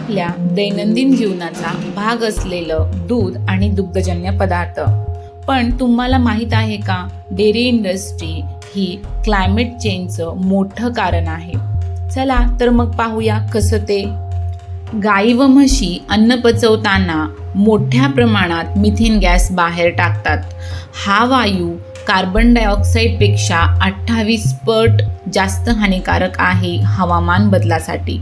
आपल्या दैनंदिन जीवनाचा भाग असलेलं दूध आणि दुग्धजन्य पदार्थ. पण तुम्हाला माहीत आहे का डेअरी इंडस्ट्री ही क्लायमेट चेंजचं मोठं कारण आहे. चला तर मग पाहूया कसं ते. गाई व म्हशी अन्न पचवताना मोठ्या प्रमाणात मिथेन गॅस बाहेर टाकतात. हा वायू कार्बन डायऑक्साईडपेक्षा अठ्ठावीस पट जास्त हानिकारक आहे हवामान बदलासाठी.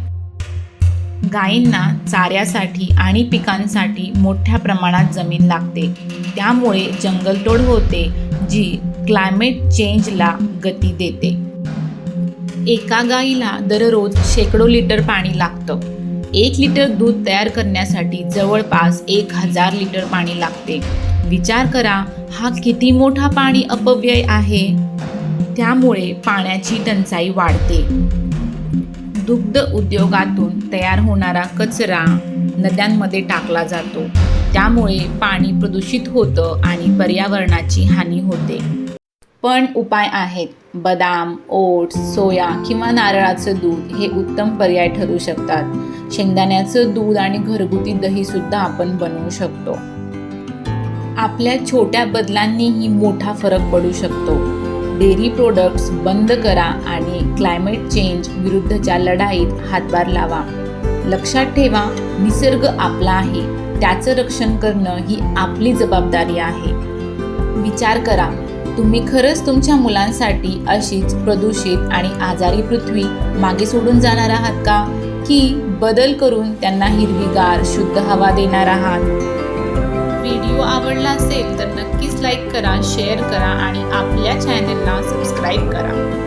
गायींना चाऱ्यासाठी आणि पिकांसाठी मोठ्या प्रमाणात जमीन लागते. त्यामुळे जंगलतोड होते जी क्लायमेट चेंजला गती देते. एका गाईला दररोज शेकडो लिटर पाणी लागतं. एक लिटर दूध तयार करण्यासाठी जवळपास एक हजार लिटर पाणी लागते. विचार करा हा किती मोठा पाणी अपव्यय आहे? त्यामुळे पाण्याची टंचाई वाढते. दुग्ध उद्योगातून तयार होणारा कचरा नद्यांमध्ये टाकला जातो. त्यामुळे पाणी प्रदूषित होतं आणि पर्यावरणाची हानी होते. पण उपाय आहेत. बदाम ओट्स सोया किंवा नारळाचं दूध हे उत्तम पर्याय ठरू शकतात. शेंगदाण्याचं दूध आणि घरगुती दही सुद्धा आपण बनवू शकतो. आपल्या छोट्या बदलांनीही मोठा फरक पडू शकतो. डेअरी प्रोडक्ट्स बंद करा आणि क्लायमेट चेंज विरुद्धच्या लढाईत हातभार लावा. लक्षात ठेवा निसर्ग आपला आहे. त्याचं रक्षण करणं ही आपली जबाबदारी आहे. विचार करा तुम्ही खरंच तुमच्या मुलांसाठी अशीच प्रदूषित आणि आजारी पृथ्वी मागे सोडून जाणार आहात का? की बदल करून त्यांना हिरवीगार शुद्ध हवा देणार आहात? व्हिडिओ आवडला असेल तर नक्कीच लाईक करा शेअर करा आणि आपल्या चॅनलला सबस्क्राईब करा.